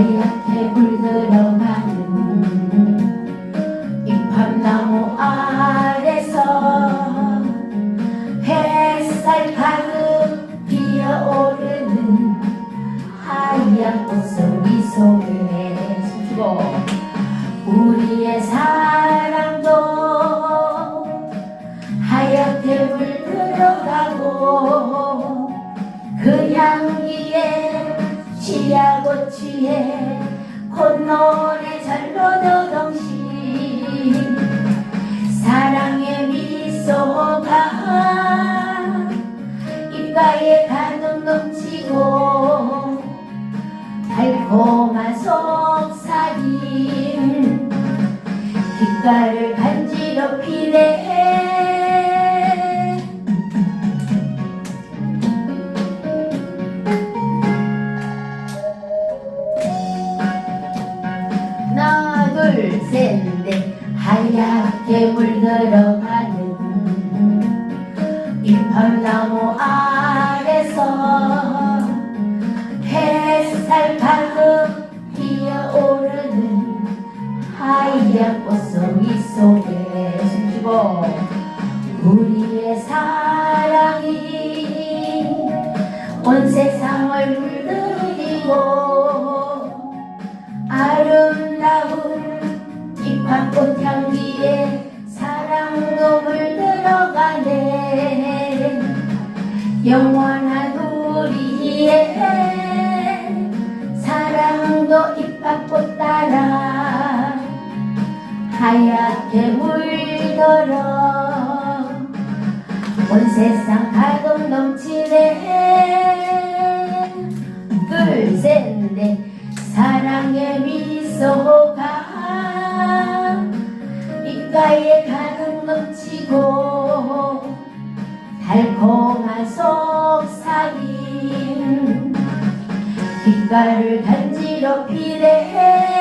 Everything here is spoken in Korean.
하얗게 물들어가는 이팝나무 아래서 햇살 가득 피어오르는 하얀 꽃을 미소해 속에 우리의 사랑도 하얗게 물들어가고 그 향기에 취향 고 취해 콧노래 절로도 동시 사랑의 미소가 입가에 가득 넘치고 달콤한 속삭임 귓가를 간지럽히네 둘셋넷. 하얗게 물들어가는 이펄나무 아래서 햇살 가득 피어오르는 하얀 꽃송이 속에 숨쉬고 우리의 사랑이 온 세상을 물들이고 잎한 꽃향기에 사랑도 물들어가네. 영원한 우리의 사랑도 잎밭꽃 따라 하얗게 물들어 온 세상 가득 넘치네 달콤한 속삭임. 귓가를 간지럽히네